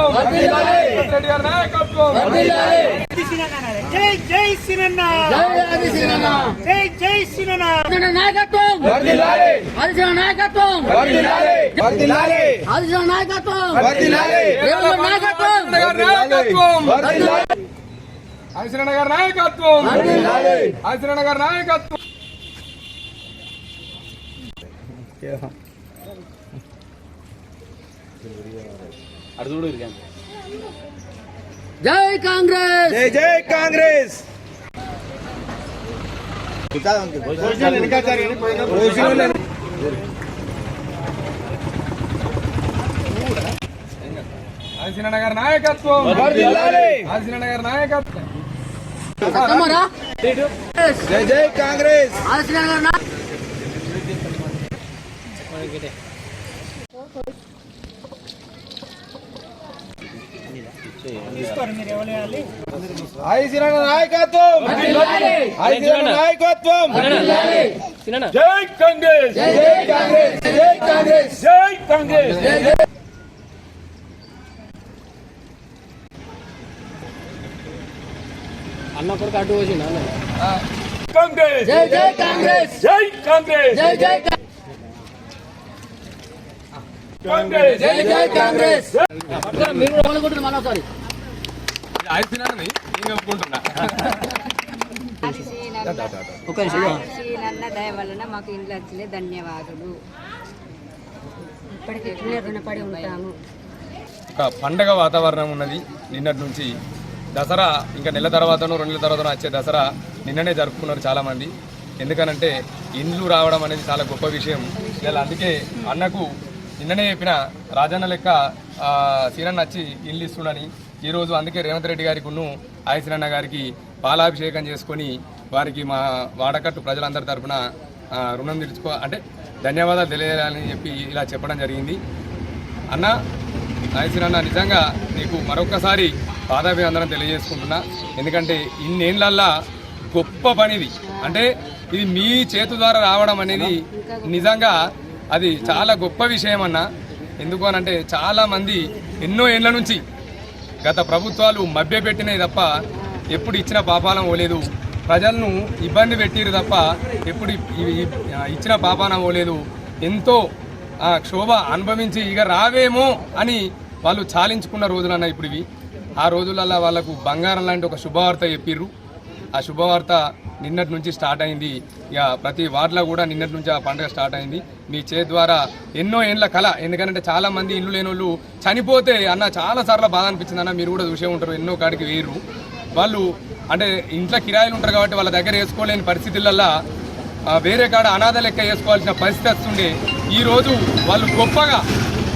రేవంత్ రెడ్డి గారి నాయకత్వం జై జై సినన్న జై జై సినన్న నాయకత్వం. ఆదిత్య నాయకత్వం. ఆదిత్య నాయకత్వం. నాయకత్వం. ఆదిశరణ గారి నాయకత్వం. ఆదిశరణ గారి నాయకత్వం. జై కాంగ్రెస్! జై జై కాంగ్రెస్! ఆదిశరణ గారి నాయకత్వం! నాయకత్వం! జై జై కాంగ్రెస్! నా- ఐసిరణ నాయకత్వం! ఐసిరణ నాయకత్వం! జై కాంగ్రెస్ జై కాంగ్రెస్! జై కాంగ్రెస్! జై కాంగ్రెస్! కాంగ్రెస్! జై జై కాంగ్రెస్! జై కాంగ్రెస్! జై కాంగ్రెస్! జై జై కాంగ్రెస్ దయ వలన మాకు ధన్యవాదాలు ఇప్పటికి రుణపడి ఉంటాము. ఒక పండగ వాతావరణం ఉన్నది. నిన్నటి నుంచి దసరా ఇంకా నెల తర్వాతనో రెండు నెలల తర్వాత వచ్చే దసరా నిన్ననే జరుపుకున్నారు చాలామంది. ఎందుకనంటే ఇండ్లు రావడం అనేది చాలా గొప్ప విషయం. ఇలా అందుకే అన్నకు నిన్ననే చెప్పిన రాజన్న లెక్క సీరన్న వచ్చి ఇల్లు ఇస్తుండని ఈరోజు అందుకే రేవంత్ రెడ్డి గారికి ఉన్ను ఆయసీనన్న గారికి పాలాభిషేకం చేసుకొని వారికి మా వాడకట్టు ప్రజలందరి తరఫున రుణం తీర్చుకో అంటే ధన్యవాదాలు తెలియాలని చెప్పి ఇలా చెప్పడం జరిగింది. అన్న నాయసిరన్న నిజంగా నీకు మరొకసారి పాదాభివందనం తెలియజేసుకుంటున్నా. ఎందుకంటే ఇన్నేళ్ళల్లా గొప్ప పనిది అంటే ఇది మీ చేతు ద్వారా రావడం అనేది నిజంగా అది చాలా గొప్ప విషయం అన్న. ఎందుకు అనంటే చాలా మంది ఎన్నో ఏళ్ళ నుంచి గత ప్రభుత్వాలు మభ్యపెట్టినాయి తప్ప ఎప్పుడు ఇచ్చిన పాపాలం పోలేదు. ప్రజలను ఇబ్బంది పెట్టిరు తప్ప ఎప్పుడు ఇచ్చిన పాపానం పోలేదు. ఎంతో ఆ క్షోభ అనుభవించి ఇక రావేమో అని వాళ్ళు చాలించుకున్న రోజులన్న ఇప్పుడు ఇవి ఆ రోజులల్లో వాళ్ళకు బంగారం లాంటి ఒక శుభవార్త చెప్పిర్రు. ఆ శుభవార్త నిన్నటి నుంచి స్టార్ట్ అయింది. ఇక ప్రతి వార్డులో కూడా నిన్నటి నుంచి ఆ పండుగ స్టార్ట్ అయింది. మీ చేతి ద్వారా ఎన్నో ఏండ్ల కళ. ఎందుకంటే చాలామంది ఇల్లు లేని వాళ్ళు చనిపోతే అన్న చాలా సార్లు బాధ అనిపించింది అన్న. మీరు కూడా చూసే ఉంటారు. ఎన్నో కాడికి వేయరు. వాళ్ళు అంటే ఇంట్లో కిరాయిలు ఉంటారు కాబట్టి వాళ్ళ దగ్గర వేసుకోలేని పరిస్థితులల్లో వేరే కాడ అనాథ లెక్క వేసుకోవాల్సిన పరిస్థితి వస్తుండే. ఈరోజు వాళ్ళు గొప్పగా.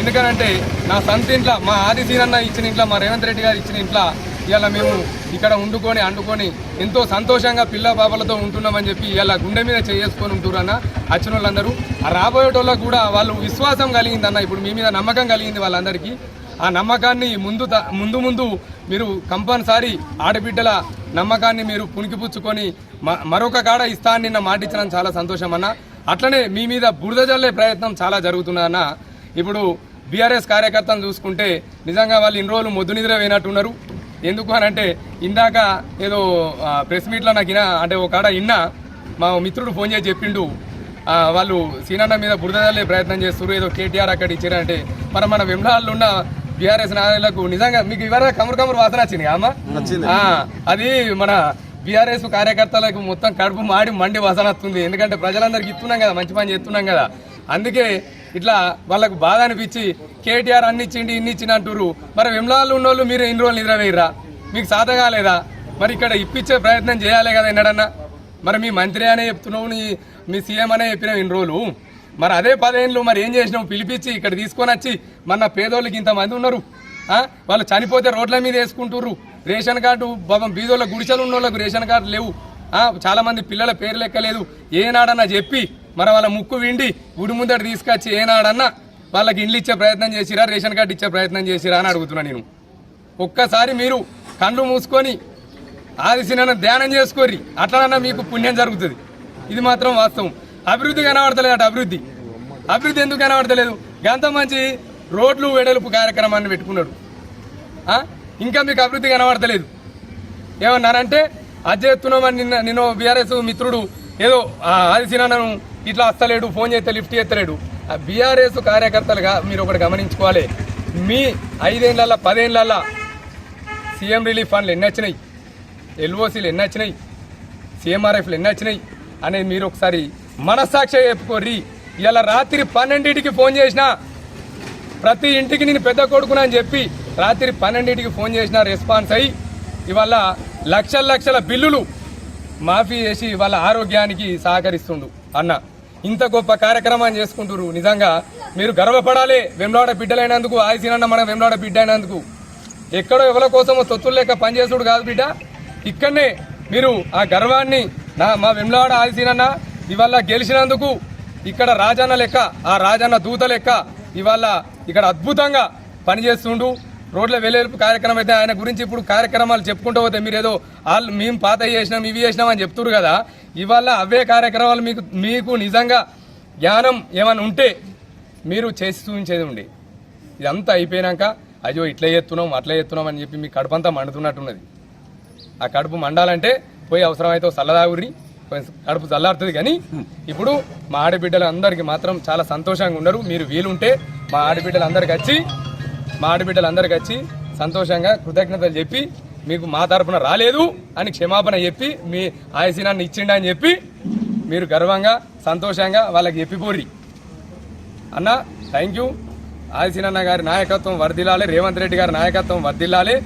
ఎందుకనంటే నా సొంత ఇంట్లో మా ఆది సీనన్న ఇచ్చిన ఇంట్లో మా రేవంత్ రెడ్డి గారు ఇచ్చిన ఇంట్లో ఇలా మేము ఇక్కడ వండుకొని అండుకొని ఎంతో సంతోషంగా పిల్ల బాబలతో ఉంటున్నామని చెప్పి ఇలా గుండె మీద చేసుకొని ఉంటున్నారన్న వచ్చిన వాళ్ళందరూ ఆ రాబోయేటోళ్ళకు కూడా వాళ్ళు విశ్వాసం కలిగిందన్న ఇప్పుడు మీ మీద నమ్మకం కలిగింది వాళ్ళందరికీ. ఆ నమ్మకాన్ని ముందు త- ముందు ముందు మీరు కంపల్సరీ ఆడబిడ్డల నమ్మకాన్ని మీరు పుణికిపుచ్చుకొని మ- మరొక కాడ ఇస్తా అని నిన్న మాటించడం చాలా సంతోషం అన్న. అట్లనే మీ మీద బురద జల్లే ప్రయత్నం చాలా జరుగుతుందన్న ఇప్పుడు బీఆర్ఎస్ కార్యకర్తలు చూసుకుంటే నిజంగా వాళ్ళు ఇన్ని రోజులు మొద్దు నిద్ర పోయినట్టున్నారు. ఎందుకు అని అంటే ఇందాక ఏదో ప్రెస్ మీట్లో నాకు ఇనా అంటే ఒక కాడ ఇన్నా మా మిత్రుడు ఫోన్ చేసి చెప్పిండు. వాళ్ళు సీనన్న మీద బురద జల్లే ప్రయత్నం చేస్తున్నారు ఏదో కేటీఆర్ అక్కడ ఇచ్చారంటే మరి మన వెమ్లాల్లో ఉన్న బీఆర్ఎస్ నాయకులకు నిజంగా మీకు ఇవర కమరు కమరు వాసన వచ్చింది అమ్మ? అది మన బీఆర్ఎస్ కార్యకర్తలకు మొత్తం కడుపు మాడి మండి వసనొస్తుంది ఎందుకంటే ప్రజలందరికీ ఇస్తున్నాం కదా మంచి పని చేస్తున్నాం కదా. అందుకే ఇట్లా వాళ్ళకు బాధ అనిపించి కేటీఆర్ అన్ని ఇచ్చిండి ఇన్ని ఇచ్చిండి అంటారు మరి విమలాలు ఉన్నోళ్ళు మీరు ఇన్ని రోజులు నిద్రవేయరా మీకు సాధ కాలేదా? మరి ఇక్కడ ఇప్పించే ప్రయత్నం చేయాలి కదా ఎన్నడన్నా? మరి మీ మంత్రి అనే చెప్తున్నావు నీ మీ సీఎం అనే చెప్పినావు ఇన్ని రోజులు. మరి అదే పదేళ్ళు మరి ఏం చేసినావు? పిలిపించి ఇక్కడ తీసుకొని వచ్చి మన పేదోళ్ళకి ఇంతమంది ఉన్నారు. వాళ్ళు చనిపోతే రోడ్ల మీద వేసుకుంటుర్రు. రేషన్ కార్డు పాపం బీదోళ్ళ గుడిసెలు ఉన్న వాళ్ళకు రేషన్ కార్డు లేవు. చాలామంది పిల్లల పేరు లెక్కలేదు ఏనాడన్నా చెప్పి మరి వాళ్ళ ముక్కు విండి గుడి ముందట తీసుకొచ్చి ఏనాడన్నా వాళ్ళకి ఇండ్లు ఇచ్చే ప్రయత్నం చేసిరా రేషన్ కార్డు ఇచ్చే ప్రయత్నం చేసిరా అని అడుగుతున్నా నేను. ఒక్కసారి మీరు కళ్ళు మూసుకొని ఆదిశనన్న ధ్యానం చేసుకోర్రి. అట్లనన్నా మీకు పుణ్యం జరుగుతుంది. ఇది మాత్రం వాస్తవం. అభివృద్ధి కనబడతలేదు అటు అభివృద్ధి. అభివృద్ధి ఎందుకు కనబడతలేదు? గంత మంచి రోడ్లు వెడల్పు కార్యక్రమాన్ని పెట్టుకున్నాడు. ఇంకా మీకు అభివృద్ధి కనబడతలేదు. ఏమన్నారంటే అది చేస్తున్నామని నిన్న నిన్న బీఆర్ఎస్ మిత్రుడు ఏదో ఆ ఇట్లా వస్తలేడు ఫోన్ చేస్తే లిఫ్ట్ చేస్తలేడు. ఆ బీఆర్ఎస్ కార్యకర్తలుగా మీరు ఒకటి గమనించుకోవాలి. మీ ఐదేళ్ళలో పదేళ్ళలో సీఎం రిలీఫ్ ఫండ్లు ఎన్ని వచ్చినాయి? ఎల్ఓసీలు ఎన్ని వచ్చినాయి? సీఎంఆర్ఎఫ్లు ఎన్ని వచ్చినాయి? అనేది మీరు ఒకసారి మనస్సాక్షి చెప్పుకోర్రి. ఇలా రాత్రి పన్నెండింటికి ఫోన్ చేసినా ప్రతి ఇంటికి నేను పెద్ద కొడుకునని అని చెప్పి రాత్రి పన్నెండింటికి ఫోన్ చేసిన రెస్పాన్స్ అయ్యి ఇవాళ లక్షల లక్షల బిల్లులు మాఫీ చేసి వాళ్ళ ఆరోగ్యానికి సహకరిస్తుండు అన్న. ఇంత గొప్ప కార్యక్రమాన్ని చేసుకుంటారు నిజంగా మీరు గర్వపడాలి. వెమ్లాడ బిడ్డలైనందుకు ఆయుసీనన్న మన వెమ్లాడ బిడ్డ అయినందుకు ఎక్కడో ఎవరి కోసమో తొత్తులు లేక పనిచేసుడు కాదు బిడ్డ. ఇక్కడనే మీరు ఆ గర్వాన్ని నా మా వెమ్లాడ ఆయుసీనన్న ఇవాళ గెలిచినందుకు ఇక్కడ రాజన్న లెక్క ఆ రాజన్న దూత లెక్క ఇవాళ ఇక్కడ అద్భుతంగా పనిచేస్తుండు. రోడ్ల వెలేల్పు కార్యక్రమం అయితే ఆయన గురించి ఇప్పుడు కార్యక్రమాలు చెప్పుకుంటూ పోతే మీరు ఏదో వాళ్ళు మేము పాత చేసినాం ఇవి చేసినాం అని చెప్తున్నారు కదా. ఇవాళ అవే కార్యక్రమాలు మీకు మీకు నిజంగా జ్ఞానం ఏమైనా ఉంటే మీరు చేసి చూపించేది ఉండే. ఇదంతా అయిపోయినాక అయ్యో ఇట్లా చేస్తున్నాం అట్లా చేస్తున్నాం అని చెప్పి మీ కడుపంతా మండుతున్నట్టున్నది. ఆ కడుపు మండాలంటే పోయి అవసరమైతే చల్లదాగురి కడుపు చల్లారుతుంది కానీ ఇప్పుడు మా ఆడబిడ్డలు అందరికీ మాత్రం చాలా సంతోషంగా ఉండరు. మీరు వీలుంటే మా ఆడబిడ్డలందరికీ వచ్చి మా ఆడబిడ్డలు అందరికి వచ్చి సంతోషంగా కృతజ్ఞతలు చెప్పి మీకు మా తరపున రాలేదు అని క్షమాపణ చెప్పి మీ ఆయసీనాన్ని ఇచ్చిండ అని చెప్పి మీరు గర్వంగా సంతోషంగా వాళ్ళకి చెప్పిపోర్రి. అన్న థ్యాంక్ యూ ఆదిశీనన్న గారి నాయకత్వం వర్దిల్లాలి రేవంత్ రెడ్డి గారి నాయకత్వం వర్ధిల్లాలి.